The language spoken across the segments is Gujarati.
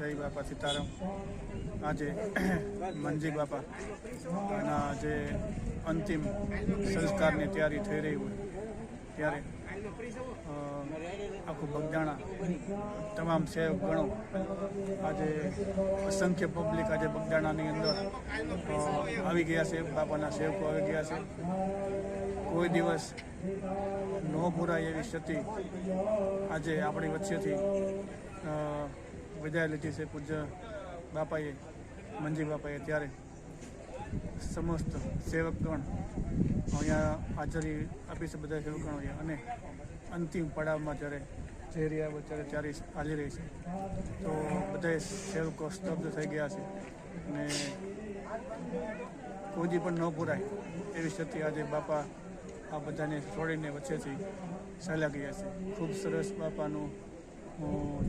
જય બાપા સીતારામ આજે મનજી બાપા. એના જે અંતિમ સંસ્કારની તૈયારી થઈ રહી હોય ત્યારે આખું બગદાણા તમામ સેવક ગણો. આજે અસંખ્ય પબ્લિક આજે બગદાણાની અંદર આવી ગયા છે, બાપાના સેવકો આવી ગયા છે. કોઈ દિવસ ન પૂરાય એવી ક્ષતિ આજે આપણી વચ્ચેથી વિદાય લીધી છે પૂજ્ય બાપાએ, મંજી બાપાએ ત્યારે સમસ્ત સેવકગણ અહીંયા હાજરી આપી છે બધા સેવકગણોએ. અને અંતિમ પડાવમાં જ્યારે જઈ રહ્યા હોય ત્યારે ત્યારે હાલી રહી છે. તો બધા સેવકો સ્તબ્ધ થઈ ગયા છે. અને કોઈ પણ ન પૂરાય એવી સ્થિતિ આજે બાપા આ બધાને છોડીને વચ્ચેથી ચાલ્યા ગયા છે. ખૂબ સરસ બાપાનું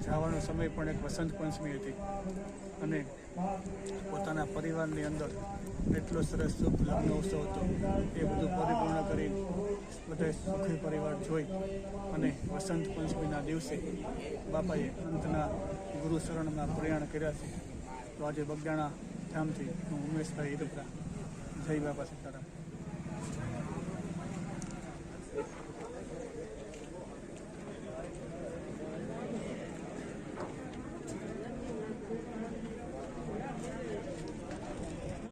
જવાનો સમય પણ એક વસંત પંચમી હતી. અને પોતાના પરિવારની અંદર એટલો સરસ લગ્ન, ઉત્સવ હતો. એ બધું પરિપૂર્ણ કરી બધા સુખી પરિવાર જોઈ અને વસંત પંચમીના દિવસે બાપાએ અંતના ગુરુ શરણમાં પ્રયાણ કર્યા છે. તો આજે બગડાણા ધામથી હું ઉમેશભાઈ હિરપરા જય બાપા સીતારામ.